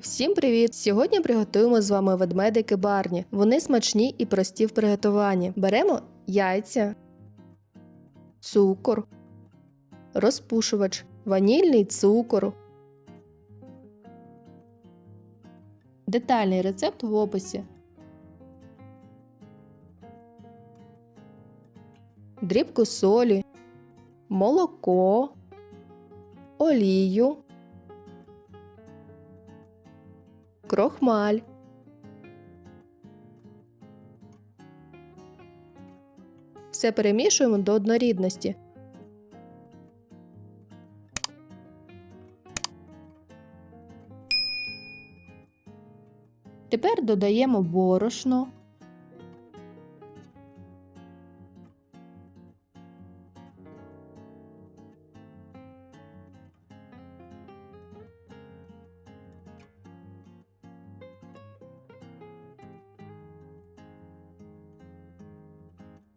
Всім привіт! Сьогодні приготуємо з вами ведмедики барні. Вони смачні і прості в приготуванні. Беремо яйця, цукор, розпушувач, ванільний цукор. Детальний рецепт в описі. Дрібку солі, молоко, олію. Крохмаль. Все перемішуємо до однорідності. Тепер додаємо борошно.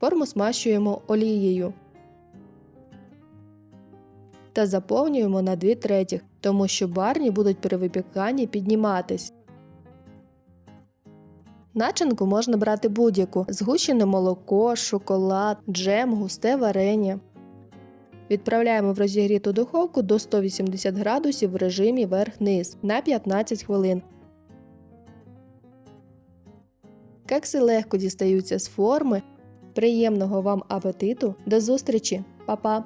Форму смащуємо олією та заповнюємо на 2 третіх, тому що барні будуть при випіканні підніматись. Начинку можна брати будь-яку згущене молоко, шоколад, джем, густе варення. Відправляємо в розігріту духовку до 180 градусів в режимі верх-низ на 15 хвилин. Кекси легко дістаються з форми. Приємного вам апетиту! До зустрічі! Па-па!